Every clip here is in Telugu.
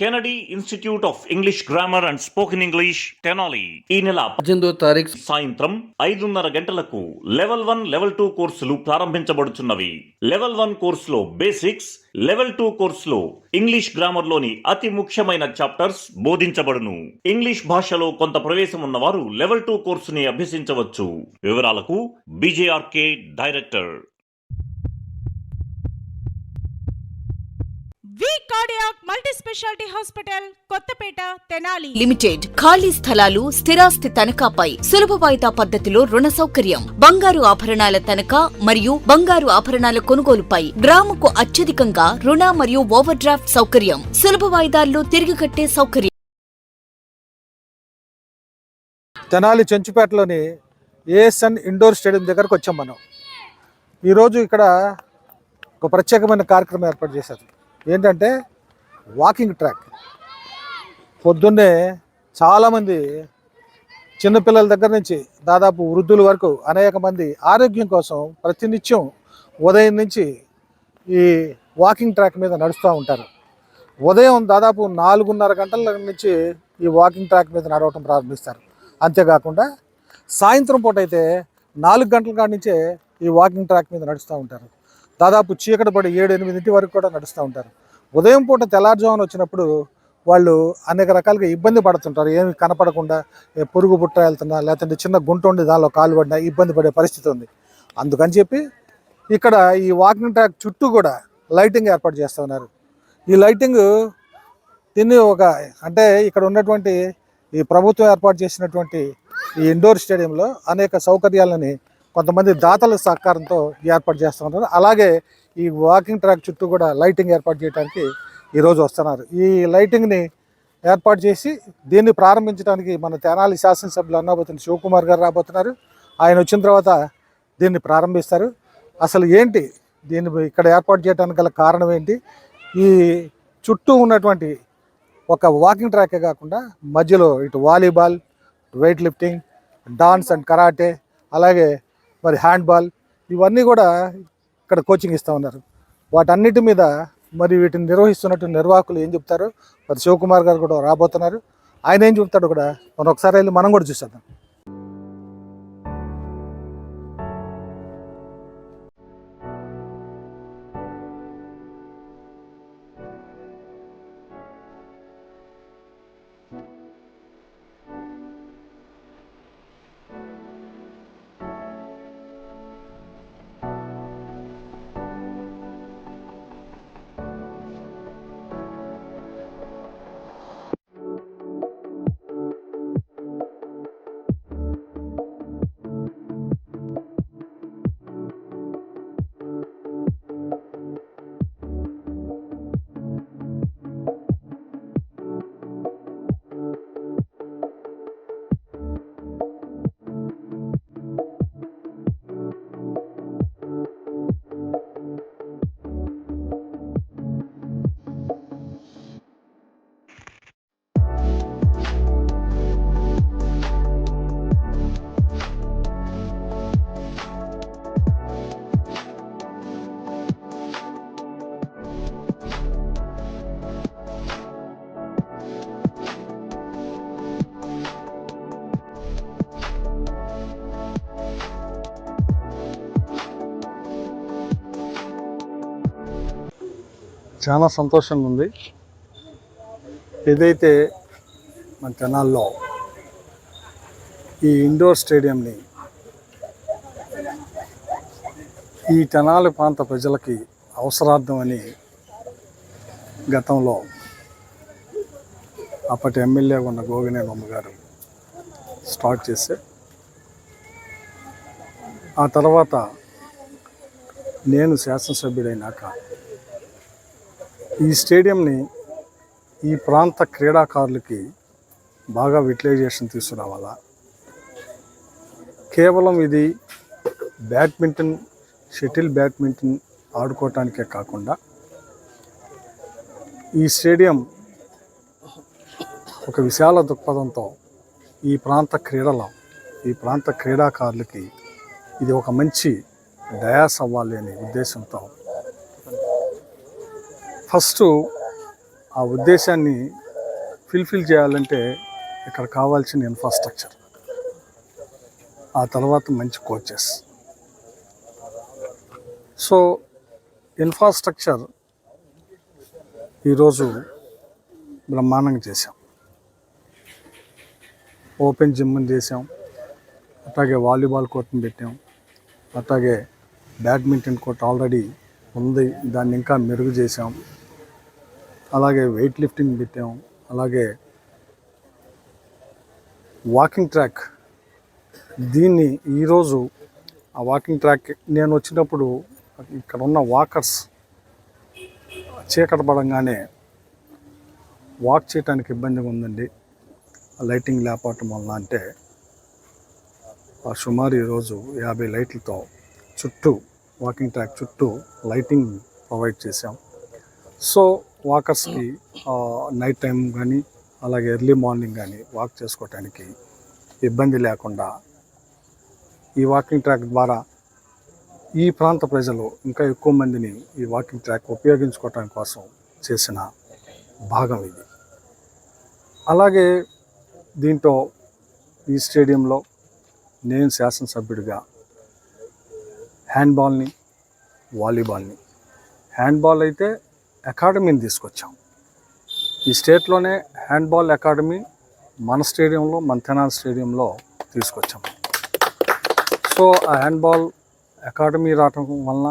Kennedy institute of English grammar and spoken English Tenali ఈ నెల పద్దెనిమిదో తారీఖు సాయంత్రం ఐదున్నర గంటలకు లెవెల్ వన్ లెవెల్ టూ కోర్సులు ప్రారంభించబడుచున్నవి. లెవెల్ వన్ కోర్సులో బేసిక్స్ లెవెల్ టూ కోర్సులో ఇంగ్లీష్ గ్రామర్లోని అతి ముఖ్యమైన చాప్టర్స్ బోధించబడును. ఇంగ్లీష్ భాషలో కొంత ప్రవేశం ఉన్నవారు లెవెల్ టూ కోర్సుని అభ్యసించవచ్చు. వివరాలకు BJRK director. Cardiac multi speciality hospital Kothapeta Tenali. Limited ఖాళీ స్థలాలు స్థిరాస్తి తనఖాపై సులభ వాయిదా పద్ధతిలో రుణ సౌకర్యం. బంగారు ఆభరణాల తనఖా మరియు బంగారు ఆభరణాల కొనుగోలుపై గ్రాముకు అత్యధికంగా రుణ మరియు ఓవర్ డ్రాఫ్ట్ సౌకర్యం. సులభ వాయిదాల్లో తిరిగి కట్టే సౌకర్యం. తెనాలి చెంచుపేటలోని ఏఎస్ఎన్ ఇండోర్ స్టేడియం దగ్గరకు వచ్చాం మనం. ఈరోజు ఇక్కడ ఒక ప్రత్యేకమైన కార్యక్రమం ఏర్పాటు చేశారు. ఏంటంటే వాకింగ్ ట్రాక్. పొద్దున్నే చాలామంది చిన్నపిల్లల దగ్గర నుంచి దాదాపు వృద్ధుల వరకు అనేక మంది ఆరోగ్యం కోసం ప్రతినిత్యం ఉదయం నుంచి ఈ వాకింగ్ ట్రాక్ మీద నడుస్తూ ఉంటారు. ఉదయం దాదాపు నాలుగున్నర గంటల నుంచి ఈ వాకింగ్ ట్రాక్ మీద నడవటం ప్రారంభిస్తారు. అంతేకాకుండా సాయంత్రం పూట అయితే నాలుగు గంటల కాడి నుంచే ఈ వాకింగ్ ట్రాక్ మీద నడుస్తూ ఉంటారు. దాదాపు చీకటి పడి ఏడు ఎనిమిదింటి వరకు కూడా నడుస్తూ ఉంటారు. ఉదయం పూట తెల్లారుజామున వచ్చినప్పుడు వాళ్ళు అనేక రకాలుగా ఇబ్బంది పడుతుంటారు. ఏమి కనపడకుండా ఏ పురుగు పుట్ట వెళ్తున్నా లేదంటే చిన్న గుంట ఉండి దానిలో కాలు పడినా ఇబ్బంది పడే పరిస్థితి ఉంది. అందుకని చెప్పి ఇక్కడ ఈ వాకింగ్ ట్రాక్ చుట్టూ కూడా లైటింగ్ ఏర్పాటు చేస్తూ ఉన్నారు. ఈ లైటింగ్ దీన్ని ఒక అంటే ఇక్కడ ఉన్నటువంటి ఈ ప్రభుత్వం ఏర్పాటు చేసినటువంటి ఈ ఇండోర్ స్టేడియంలో అనేక సౌకర్యాలని కొంతమంది దాతల సహకారంతో ఏర్పాటు చేస్తూ అలాగే ఈ వాకింగ్ ట్రాక్ చుట్టూ కూడా లైటింగ్ ఏర్పాటు చేయడానికి ఈరోజు వస్తున్నారు. ఈ లైటింగ్ని ఏర్పాటు చేసి దీన్ని ప్రారంభించడానికి మన తెనాలి శాసనసభ్యులు అన్నబోతున్న శివకుమార్ గారు రాబోతున్నారు. ఆయన వచ్చిన తర్వాత దీన్ని ప్రారంభిస్తారు. అసలు ఏంటి దీన్ని ఇక్కడ ఏర్పాటు చేయడానికి గల కారణం ఏంటి? ఈ చుట్టూ ఉన్నటువంటి ఒక వాకింగ్ ట్రాకే కాకుండా మధ్యలో ఇటు volleyball weight lifting dance and karate అలాగే మరి హ్యాండ్బాల్ ఇవన్నీ కూడా ఇక్కడ కోచింగ్ ఇస్తూ ఉన్నారు. వాటన్నిటి మీద మరి వీటిని నిర్వహిస్తున్నట్టు నిర్వాహకులు ఏం చెప్తారు? మరి శివకుమార్ గారు కూడా రాబోతున్నారు. ఆయన ఏం చెప్తాడు కూడా మనం ఒకసారి వెళ్ళి మనం కూడా చూసేద్దాం. చాలా సంతోషంగా ఉంది ఏదైతే మన తెనాల్లో ఈ ఇండోర్ స్టేడియంని ఈ తెనాలి ప్రాంత ప్రజలకి అవసరార్థమని గతంలో అప్పటి ఎమ్మెల్యేగా ఉన్న గోగినేనమ్మ గారు స్టార్ట్ చేస్తే ఆ తర్వాత నేను శాసనసభ్యుడైనాక ఈ స్టేడియంని ఈ ప్రాంత క్రీడాకారులకి బాగా విటిలైజేషన్ తీసుకురావాలా? కేవలం ఇది బ్యాడ్మింటన్ షటిల్ బ్యాడ్మింటన్ ఆడుకోవటానికే కాకుండా ఈ స్టేడియం ఒక విశాల దృక్పథంతో ఈ ప్రాంత క్రీడలో ఈ ప్రాంత క్రీడాకారులకి ఇది ఒక మంచి డయాస్ అవ్వాలి అనే ఉద్దేశంతో ఫస్ట్ ఆ ఉద్దేశాన్ని ఫిల్ఫిల్ చేయాలంటే ఇక్కడ కావాల్సిన ఇన్ఫ్రాస్ట్రక్చర్. ఆ తర్వాత మంచి కోచెస్. సో ఇన్ఫ్రాస్ట్రక్చర్ ఈరోజు బ్రహ్మాండంగా చేసాం ఓపెన్ జిమ్ని చేసాం అట్లాగే వాలీబాల్ కోర్ట్ని పెట్టాం. అట్లాగే బ్యాడ్మింటన్ కోర్ట్ ఆల్రెడీ ఉంది. దాన్ని ఇంకా మెరుగు చేసాం అలాగే వెయిట్ లిఫ్టింగ్ పెట్టాం. అలాగే వాకింగ్ ట్రాక్ దీన్ని ఈరోజు ఆ వాకింగ్ ట్రాక్ నేను వచ్చినప్పుడు ఇక్కడ ఉన్న వాకర్స్ చీకట పడంగానే వాక్ చేయడానికి ఇబ్బందిగా ఉందండి. లైటింగ్ లేకపోవటం వలన అంటే ఆ సుమారు ఈరోజు యాభై లైట్లతో చుట్టూ వాకింగ్ ట్రాక్ చుట్టూ లైటింగ్ ప్రొవైడ్ చేసాం సో వాకర్స్కి నైట్ టైం కానీ అలాగే ఎర్లీ మార్నింగ్ కానీ వాక్ చేసుకోవటానికి ఇబ్బంది లేకుండా ఈ వాకింగ్ ట్రాక్ ద్వారా ఈ ప్రాంత ప్రజలు ఇంకా ఎక్కువ మందిని ఈ వాకింగ్ ట్రాక్ ఉపయోగించుకోవటం కోసం చేసిన భాగం ఇది. అలాగే దీంతో ఈ స్టేడియంలో నేను శాసనసభ్యుడిగా హ్యాండ్బాల్ని వాలీబాల్ని. హ్యాండ్బాల్ అయితే అకాడమీని తీసుకొచ్చాం. ఈ స్టేట్లోనే హ్యాండ్బాల్ అకాడమీ మన స్టేడియంలో మన తెనాలి స్టేడియంలో తీసుకొచ్చాం. సో ఆ హ్యాండ్బాల్ అకాడమీ రావటం వలన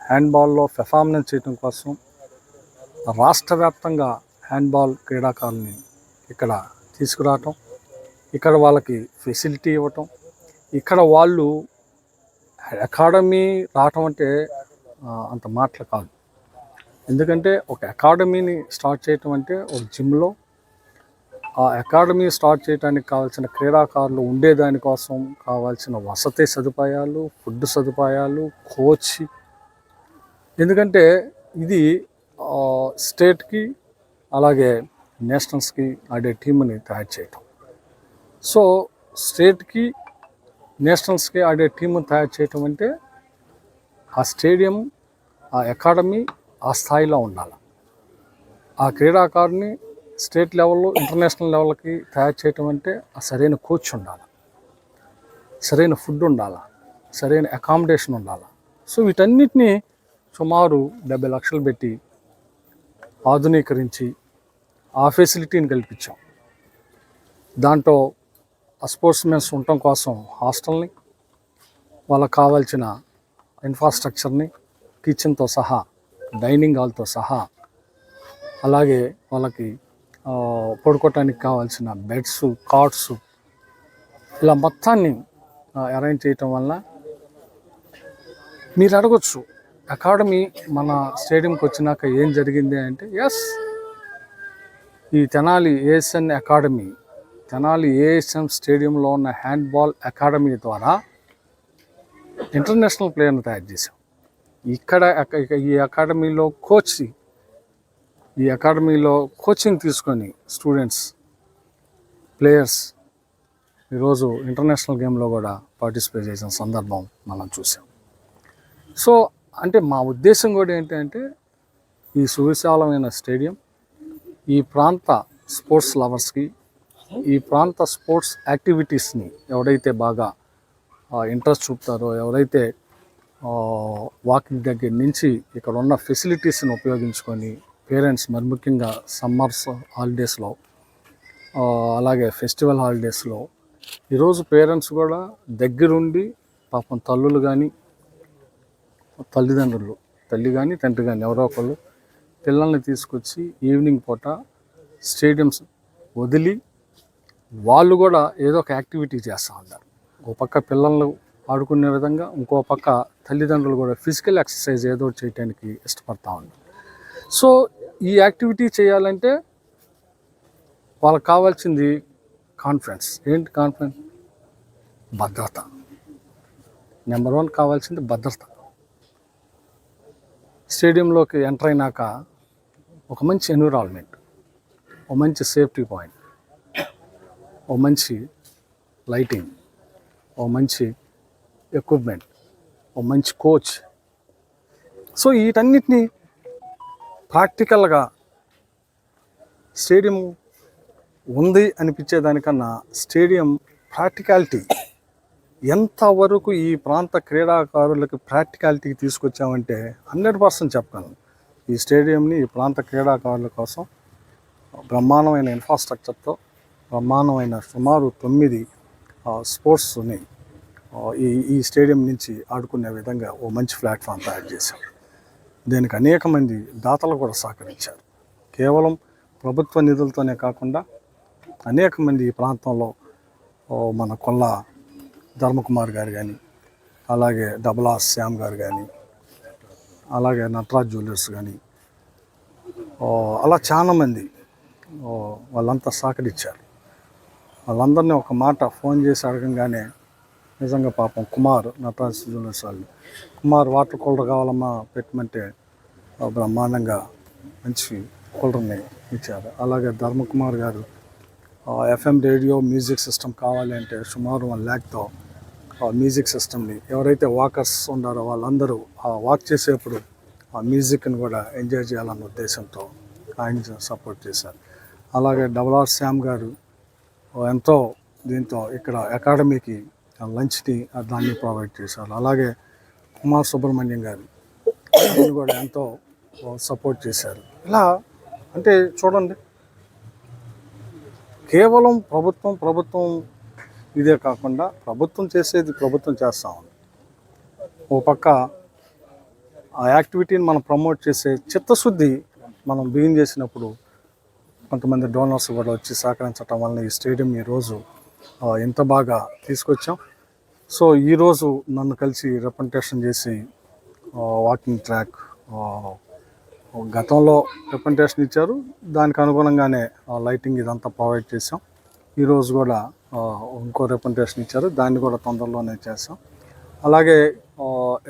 హ్యాండ్బాల్లో పెర్ఫార్మెన్స్ చేయడం కోసం రాష్ట్ర వ్యాప్తంగా హ్యాండ్బాల్ క్రీడాకారుల్ని ఇక్కడ తీసుకురావటం ఇక్కడ వాళ్ళకి ఫెసిలిటీ ఇవ్వటం ఇక్కడ వాళ్ళు అకాడమీ రావటం అంటే అంత మాటలు కాదు. ఎందుకంటే ఒక అకాడమీని స్టార్ట్ చేయటం అంటే ఒక జిమ్లో ఆ అకాడమీ స్టార్ట్ చేయడానికి కావాల్సిన క్రీడాకారులు ఉండేదానికోసం కావాల్సిన వసతి సదుపాయాలు ఫుడ్ సదుపాయాలు కోచ్. ఎందుకంటే ఇది స్టేట్కి అలాగే నేషనల్స్కి ఆడే టీంని తయారు చేయటం. సో స్టేట్కి నేషనల్స్కి ఆడే టీంని తయారు చేయటం అంటే ఆ స్టేడియం ఆ అకాడమీ ఆ స్థాయిలో ఉండాలి. ఆ క్రీడాకారుని స్టేట్ లెవెల్లో ఇంటర్నేషనల్ లెవెల్కి తయారు చేయటం అంటే ఆ సరైన కోచ్ ఉండాలి. సరైన ఫుడ్ ఉండాలి. సరైన అకామిడేషన్ ఉండాలి. సో వీటన్నిటిని సుమారు డెబ్బై లక్షలు పెట్టి ఆధునీకరించి ఆ ఫెసిలిటీని కల్పించాం. దాంట్లో ఆ స్పోర్ట్స్ మెన్స్ ఉండటం కోసం హాస్టల్ని వాళ్ళకి కావాల్సిన ఇన్ఫ్రాస్ట్రక్చర్ని కిచెన్తో సహా డైనింగ్ హాల్తో సహా అలాగే వాళ్ళకి పడుకోవటానికి కావాల్సిన బెడ్స్ కాట్స్ ఇలా మొత్తాన్ని అరేంజ్ చేయటం వల్ల మీరు అడగొచ్చు అకాడమీ మన స్టేడియంకి వచ్చినాక ఏం జరిగింది అంటే ఎస్ ఈ Tenali ASN academy Tenali ASN స్టేడియంలో ఉన్న హ్యాండ్బాల్ అకాడమీ ద్వారా ఇంటర్నేషనల్ ప్లేయర్ని తయారు చేశాం. ఇక్కడ ఈ అకాడమీలో కోచ్ ఈ అకాడమీలో కోచింగ్ తీసుకొని స్టూడెంట్స్ ప్లేయర్స్ ఈరోజు ఇంటర్నేషనల్ గేమ్లో కూడా పార్టిసిపేట్ చేసిన సందర్భం మనం చూసాం. సో అంటే మా ఉద్దేశం కూడా ఏంటంటే ఈ సువిశాలమైన స్టేడియం ఈ ప్రాంత స్పోర్ట్స్ లవర్స్కి ఈ ప్రాంత స్పోర్ట్స్ యాక్టివిటీస్ని ఎవరైతే బాగా ఇంట్రెస్ట్ చూపుతారో ఎవరైతే వాకింగ్ దగ్గర నుంచి ఇక్కడ ఉన్న ఫెసిలిటీస్ని ఉపయోగించుకొని పేరెంట్స్ మరి ముఖ్యంగా సమ్మర్స్ హాలిడేస్లో అలాగే ఫెస్టివల్ హాలిడేస్లో ఈరోజు పేరెంట్స్ కూడా దగ్గరుండి పాపం తల్లులు కానీ తల్లిదండ్రులు తల్లి కానీ తండ్రి కానీ ఎవరో ఒకళ్ళు పిల్లల్ని తీసుకొచ్చి ఈవినింగ్ పూట స్టేడియంస్ వదిలి వాళ్ళు కూడా ఏదో ఒక యాక్టివిటీ చేస్తూ ఉంటారు ఒక పక్క పిల్లలు ఆడుకునే విధంగా ఇంకో పక్క తల్లిదండ్రులు కూడా ఫిజికల్ ఎక్సర్సైజ్ ఏదో చేయడానికి ఇష్టపడతా ఉంటారు సో ఈ యాక్టివిటీ చేయాలంటే వాళ్ళకి కావాల్సింది కాన్ఫిడెన్స్. ఏంటి కాన్ఫిడెన్స్? భద్రత. నెంబర్ వన్ కావాల్సింది భద్రత. స్టేడియంలోకి ఎంటర్ అయినాక ఒక మంచి ఎన్విరాన్మెంట్ ఒక మంచి సేఫ్టీ పాయింట్ ఒక మంచి లైటింగ్ ఒక మంచి ఎక్విప్మెంట్ ఒక మంచి కోచ్ సో వీటన్నిటిని ప్రాక్టికల్గా స్టేడియం ఉంది అనిపించేదానికన్నా స్టేడియం ప్రాక్టికాలిటీ ఎంతవరకు ఈ ప్రాంత క్రీడాకారులకు ప్రాక్టికాలిటీకి తీసుకొచ్చామంటే హండ్రెడ్ పర్సెంట్ చెప్పగలను. ఈ స్టేడియంని ఈ ప్రాంత క్రీడాకారుల కోసం బ్రహ్మాండమైన ఇన్ఫ్రాస్ట్రక్చర్తో బ్రహ్మాండమైన సుమారు తొమ్మిది స్పోర్ట్స్ ఉన్నాయి ఈ ఈ స్టేడియం నుంచి ఆడుకునే విధంగా ఓ మంచి ప్లాట్ఫామ్ తయారు చేశాం దీనికి అనేక మంది దాతలు కూడా సహకరించారు. కేవలం ప్రభుత్వ నిధులతోనే కాకుండా అనేక మంది ఈ ప్రాంతంలో మన కొల్ల ధర్మకుమార్ గారు కానీ అలాగే డబలా శ్యామ్ గారు కానీ అలాగే నటరాజ్ జ్యువెలర్స్ కానీ అలా చాలామంది వాళ్ళంతా సహకరించారు. వాళ్ళందరినీ ఒక మాట ఫోన్ చేసి అడగంగానే నిజంగా పాపం కుమార్ నటరాజ్ జ్యువెలర్స్ వాళ్ళు కుమార్ వాటర్ కూలర్ కావాలమ్మా పెట్టమంటే బ్రహ్మాండంగా మంచి కూలర్ని ఇచ్చారు. అలాగే ధర్మకుమార్ గారు ఎఫ్ఎం రేడియో మ్యూజిక్ సిస్టమ్ కావాలి అంటే సుమారు వన్ ల్యాక్తో ఆ మ్యూజిక్ సిస్టమ్ని ఎవరైతే వాకర్స్ ఉన్నారో వాళ్ళందరూ ఆ వాక్ చేసేప్పుడు ఆ మ్యూజిక్ని కూడా ఎంజాయ్ చేయాలన్న ఉద్దేశంతో ఆయన సపోర్ట్ చేశారు. అలాగే డబల్ ఆర్ శ్యామ్ గారు ఎంతో దీంతో ఇక్కడ అకాడమీకి లంచ్ని దాన్ని ప్రొవైడ్ చేశారు. అలాగే కుమార్ సుబ్రహ్మణ్యం గారు ఆయన కూడా ఎంతో సపోర్ట్ చేశారు. ఇలా అంటే చూడండి కేవలం ప్రభుత్వం ప్రభుత్వం ఇదే కాకుండా ప్రభుత్వం చేసేది ప్రభుత్వం చేస్తా. ఉంది ఓ పక్క ఆ యాక్టివిటీని మనం ప్రమోట్ చేసే చిత్తశుద్ధి మనం బిగిన్ చేసినప్పుడు కొంతమంది డోనర్స్ కూడా వచ్చి సహకరించడం వలన ఈ స్టేడియం ఈరోజు ఎంత ఇంత బాగా తీసుకొచ్చాం. సో ఈరోజు నన్ను కలిసి రిప్రజెంటేషన్ చేసి వాకింగ్ ట్రాక్ గతంలో రిప్రజెంటేషన్ ఇచ్చారు. దానికి అనుగుణంగానే లైటింగ్ ఇదంతా ప్రొవైడ్ చేసాం ఈరోజు కూడా ఇంకో రిప్రజెంటేషన్ ఇచ్చారు. దాన్ని కూడా తొందరలోనే చేసాం అలాగే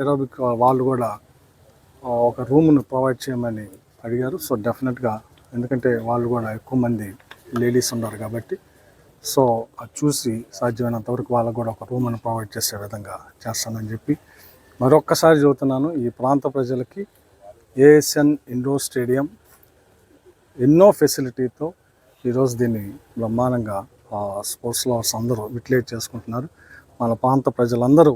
ఎరోబిక్ వాళ్ళు కూడా ఒక రూమ్ను ప్రొవైడ్ చేయమని అడిగారు. సో డెఫినెట్గా ఎందుకంటే వాళ్ళు కూడా ఎక్కువ మంది లేడీస్ ఉన్నారు కాబట్టి సో అది చూసి సాధ్యమైనంత వరకు వాళ్ళకు కూడా ఒక రూమ్ను ప్రొవైడ్ చేసే విధంగా చేస్తానని చెప్పి మరొక్కసారి చెబుతున్నాను. ఈ ప్రాంత ప్రజలకి ఏఎస్ఎన్ ఇండోర్ స్టేడియం ఎన్నో ఫెసిలిటీతో ఈరోజు దీన్ని బ్రహ్మాండంగా స్పోర్ట్స్ లవర్స్ అందరూ యూటిలైజ్ చేసుకుంటున్నారు. మన ప్రాంత ప్రజలందరూ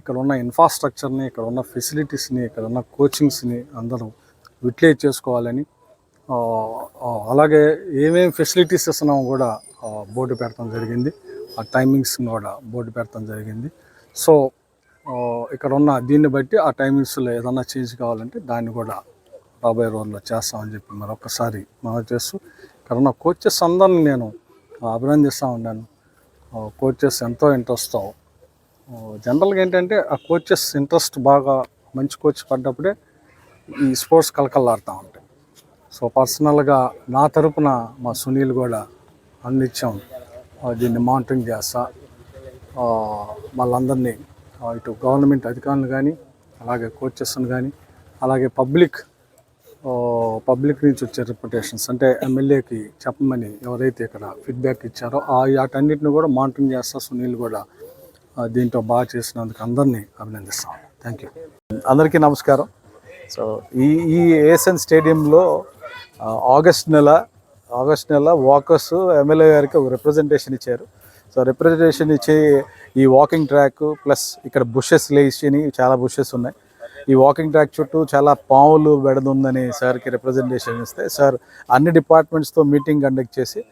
ఇక్కడ ఉన్న ఇన్ఫ్రాస్ట్రక్చర్ని ఇక్కడ ఉన్న ఫెసిలిటీస్ని ఇక్కడ ఉన్న కోచింగ్స్ని అందరూ యూటిలైజ్ చేసుకోవాలని అలాగే ఏమేమి ఫెసిలిటీస్ ఇస్తున్నామో కూడా బోర్డు పెట్టడం జరిగింది. ఆ టైమింగ్స్ని కూడా బోర్డు పెట్టడం జరిగింది. సో ఇక్కడ ఉన్న దీన్ని బట్టి ఆ టైమింగ్స్లో ఏదన్నా చేంజ్ కావాలంటే దాన్ని కూడా రాబోయే రోజుల్లో చేస్తామని చెప్పి మరొకసారి మనం చేస్తూ ఇక్కడ ఉన్న కోచెస్ అందరిని నేను అభినందిస్తూ ఉన్నాను. కోచెస్ ఎంతో ఇంట్రెస్ట్తో జనరల్గా ఏంటంటే ఆ కోచెస్ ఇంట్రెస్ట్ బాగా మంచి కోచ్ పడ్డప్పుడే ఈ స్పోర్ట్స్ కలకల్లాడుతూ ఉంటాయి. సో పర్సనల్గా నా తరపున మా సునీల్ కూడా అందించాం. దీన్ని మానిటరింగ్ చేస్తా. వాళ్ళందరినీ ఇటు గవర్నమెంట్ అధికారులు కానీ అలాగే కోచెస్ని కానీ అలాగే పబ్లిక్ పబ్లిక్ నుంచి వచ్చే రిప్యుటేషన్స్ అంటే ఎమ్మెల్యేకి చెప్పమని ఎవరైతే ఇక్కడ ఫీడ్బ్యాక్ ఇచ్చారో ఆ వాటన్నిటిని కూడా మానిటరింగ్ చేస్తా సునీల్ కూడా దీంట్లో బాగా చేసినందుకు అందరినీ అభినందిస్తాం. Thank you. అందరికీ నమస్కారం. సో ఈ ఈ ఏఎస్ఎన్ స్టేడియంలో ఆగస్ట్ నెల ఆగస్ట్ నెల వాకర్స్ ఎమ్మెల్యే గారికి ఒక రిప్రజెంటేషన్ ఇచ్చారు. సో రిప్రజెంటేషన్ ఇచ్చి ఈ వాకింగ్ ట్రాక్ ప్లస్ ఇక్కడ బుషెస్ లేచిని చాలా బుషెస్ ఉన్నాయి. ఈ వాకింగ్ ట్రాక్ చుట్టూ చాలా పాములు బెడదుందని సార్కి రిప్రజెంటేషన్ ఇస్తే సార్ అన్ని డిపార్ట్మెంట్స్తో మీటింగ్ కండక్ట్ చేసి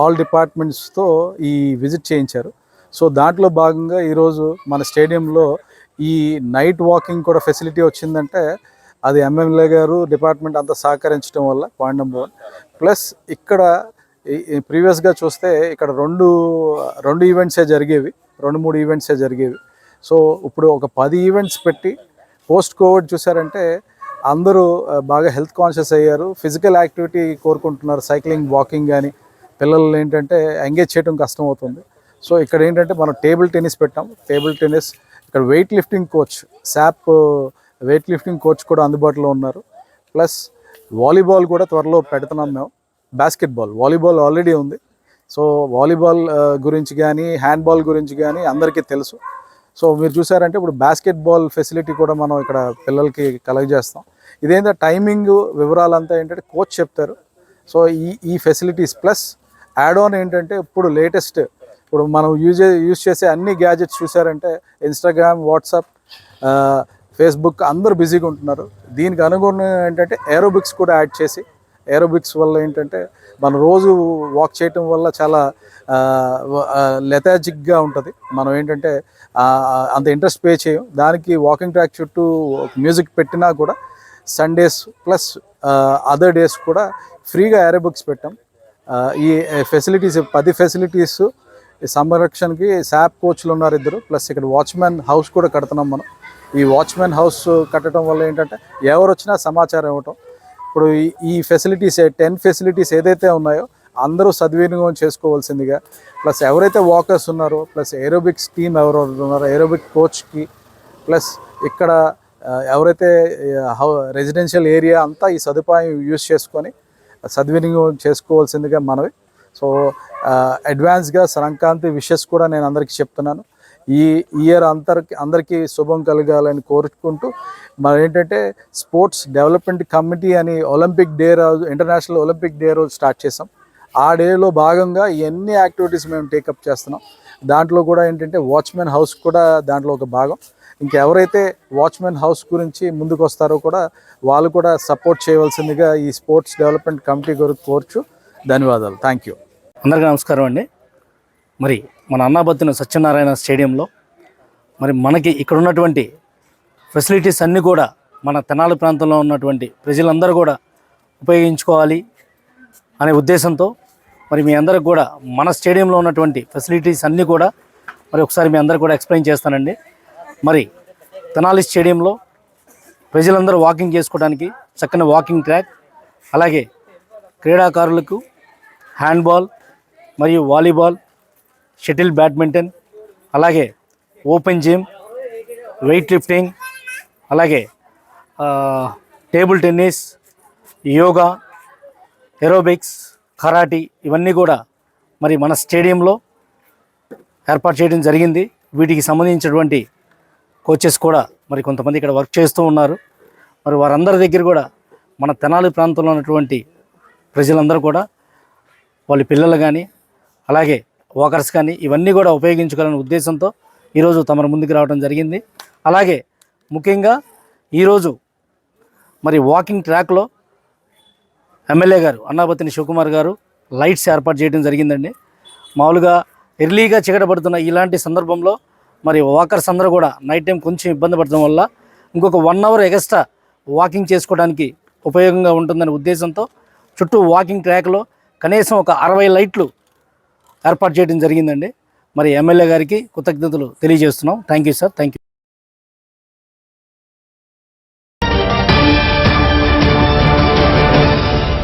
ఆల్ డిపార్ట్మెంట్స్తో ఈ విజిట్ చేయించారు. సో దాంట్లో భాగంగా ఈరోజు మన స్టేడియంలో ఈ నైట్ వాకింగ్ కూడా ఫెసిలిటీ వచ్చిందంటే అది ఎంఎంఏ గారు డిపార్ట్మెంట్ అంతా సహకరించడం వల్ల పాయింట్ నెంబర్ వన్ ప్లస్ ఇక్కడ ప్రీవియస్గా చూస్తే ఇక్కడ రెండు రెండు ఈవెంట్సే జరిగేవి. రెండు మూడు ఈవెంట్సే జరిగేవి. సో ఇప్పుడు ఒక పది ఈవెంట్స్ పెట్టి పోస్ట్ కోవిడ్ చూసారంటే అందరూ బాగా హెల్త్ కాన్షియస్ అయ్యారు. ఫిజికల్ యాక్టివిటీ కోరుకుంటున్నారు. సైక్లింగ్ వాకింగ్ కానీ పిల్లలు ఏంటంటే ఎంగేజ్ చేయడం కష్టం అవుతుంది. సో ఇక్కడ ఏంటంటే మనం టేబుల్ టెన్నిస్ పెట్టాం. టేబుల్ టెన్నిస్ ఇక్కడ weight lifting coach SAAP weight lifting coach కూడా అందుబాటులో ఉన్నారు. ప్లస్ వాలీబాల్ కూడా త్వరలో పెడుతున్నాం మేము. బాస్కెట్బాల్ వాలీబాల్ ఆల్రెడీ ఉంది. సో వాలీబాల్ uh, గురించి కానీ హ్యాండ్బాల్ గురించి కానీ అందరికీ తెలుసు. సో మీరు చూసారంటే ఇప్పుడు బాస్కెట్బాల్ ఫెసిలిటీ కూడా మనం ఇక్కడ పిల్లలకి కలెక్ట్ చేస్తాం. ఇదేంటంటే టైమింగ్ వివరాలంతా ఏంటంటే కోచ్ చెప్తారు. సో ఈ ఈ ఫెసిలిటీస్ ప్లస్ యాడ్ ఆన్ ఏంటంటే ఇప్పుడు లేటెస్ట్ ఇప్పుడు మనం యూజ్ యూజ్ చేసే అన్ని గ్యాజెట్స్ చూసారంటే ఇన్స్టాగ్రామ్ వాట్సాప్ ఫేస్బుక్ అందరూ బిజీగా ఉంటున్నారు. దీనికి అనుగుణంగా ఏంటంటే ఏరోబిక్స్ కూడా యాడ్ చేసి ఏరోబిక్స్ వల్ల ఏంటంటే మనం రోజు వాక్ చేయటం వల్ల చాలా లెథాజిక్గా ఉంటుంది. మనం ఏంటంటే అంత ఇంట్రెస్ట్ పే చేయం దానికి వాకింగ్ ట్రాక్ చుట్టూ మ్యూజిక్ పెట్టినా కూడా సండేస్ ప్లస్ అదర్ డేస్ కూడా ఫ్రీగా ఏరోబిక్స్ పెట్టాం. ఈ ఫెసిలిటీస్ పది ఫెసిలిటీస్ సంరక్షణకి శాప్ కోచ్లు ఉన్నారు ఇద్దరు. ప్లస్ ఇక్కడ వాచ్మెన్ హౌస్ కూడా కడుతున్నాం మనం. ఈ వాచ్మెన్ హౌస్ కట్టడం వల్ల ఏంటంటే ఎవరు వచ్చినా సమాచారం ఇవ్వటం. ఇప్పుడు ఈ- ఈ ఫెసిలిటీస్ టెన్ ఫెసిలిటీస్ ఏదైతే ఉన్నాయో అందరూ సద్వినియోగం చేసుకోవాల్సిందిగా. ప్లస్ ఎవరైతే వాకర్స్ ఉన్నారో ప్లస్ ఏరోబిక్స్ టీమ్ ఎవరు ఉన్నారో ఏరోబిక్ కోచ్కి ప్లస్ ఇక్కడ ఎవరైతే హౌ రెసిడెన్షియల్ ఏరియా అంతా ఈ సదుపాయం యూజ్ చేసుకొని సద్వినియోగం చేసుకోవాల్సిందిగా మనవి. సో అడ్వాన్స్గా సంక్రాంతి విషెస్ కూడా నేను అందరికీ చెప్తున్నాను. ఈ ఇయర్ అందరికి అందరికీ శుభం కలగాలని కోరుకుంటూ మనం ఏంటంటే స్పోర్ట్స్ డెవలప్మెంట్ కమిటీ అని ఒలింపిక్ డే రోజు ఇంటర్నేషనల్ ఒలింపిక్ డే రోజు స్టార్ట్ చేసాం ఆ డేలో భాగంగా ఎన్ని యాక్టివిటీస్ మేము టేకప్ చేస్తున్నాం. దాంట్లో కూడా ఏంటంటే వాచ్మెన్ హౌస్ కూడా దాంట్లో ఒక భాగం. ఇంకెవరైతే వాచ్మెన్ హౌస్ గురించి ముందుకు వస్తారో కూడా వాళ్ళు కూడా సపోర్ట్ చేయవలసిందిగా ఈ స్పోర్ట్స్ డెవలప్మెంట్ కమిటీ గురించి కోరుచు. ధన్యవాదాలు. థ్యాంక్ యూ అందరికీ నమస్కారం అండి. మరి మన అన్నాబత్తిన సత్యనారాయణ స్టేడియంలో మరి మనకి ఇక్కడ ఉన్నటువంటి ఫెసిలిటీస్ అన్నీ కూడా మన తెనాలి ప్రాంతంలో ఉన్నటువంటి ప్రజలందరూ కూడా ఉపయోగించుకోవాలి అనే ఉద్దేశంతో మరి మీ అందరికి కూడా మన స్టేడియంలో ఉన్నటువంటి ఫెసిలిటీస్ అన్నీ కూడా మరి ఒకసారి మీ అందరు కూడా ఎక్స్ప్లెయిన్ చేస్తానండి. మరి తెనాలి స్టేడియంలో ప్రజలందరూ వాకింగ్ చేసుకోవడానికి చక్కని వాకింగ్ ట్రాక్ అలాగే క్రీడాకారులకు హ్యాండ్బాల్ మరియు వాలీబాల్ షటిల్ బ్యాడ్మింటన్ అలాగే ఓపెన్ జిమ్ వెయిట్ లిఫ్టింగ్ అలాగే table tennis yoga aerobics karate ఇవన్నీ కూడా మరి మన స్టేడియంలో ఏర్పాటు చేయడం జరిగింది. వీటికి సంబంధించినటువంటి కోచెస్ కూడా మరి కొంతమంది ఇక్కడ వర్క్ చేస్తూ ఉన్నారు. మరి వారందరి దగ్గర కూడా మన తెనాలి ప్రాంతంలో ఉన్నటువంటి ప్రజలందరూ కూడా వాళ్ళ పిల్లలు కానీ అలాగే వాకర్స్ కానీ ఇవన్నీ కూడా ఉపయోగించుకోవాలనే ఉద్దేశంతో ఈరోజు తమరు ముందుకు రావడం జరిగింది. అలాగే ముఖ్యంగా ఈరోజు మరి వాకింగ్ ట్రాక్లో ఎమ్మెల్యే గారు అన్నాపతిని శివకుమార్ గారు లైట్స్ ఏర్పాటు చేయడం జరిగిందండి. మామూలుగా ఎర్లీగా చీకటపడుతున్న ఇలాంటి సందర్భంలో మరి వాకర్స్ అందరూ కూడా నైట్ టైం కొంచెం ఇబ్బంది పడటం వల్ల ఇంకొక వన్ అవర్ ఎక్స్ట్రా వాకింగ్ చేసుకోవడానికి ఉపయోగంగా ఉంటుందనే ఉద్దేశంతో చుట్టూ వాకింగ్ ట్రాక్లో కనీసం ఒక అరవై లైట్లు ఏర్పాటు చేయడం జరిగిందండి. మరి ఎమ్మెల్యే గారికి కృతజ్ఞతలు తెలియజేస్తున్నాం. Thank you sir. Thank you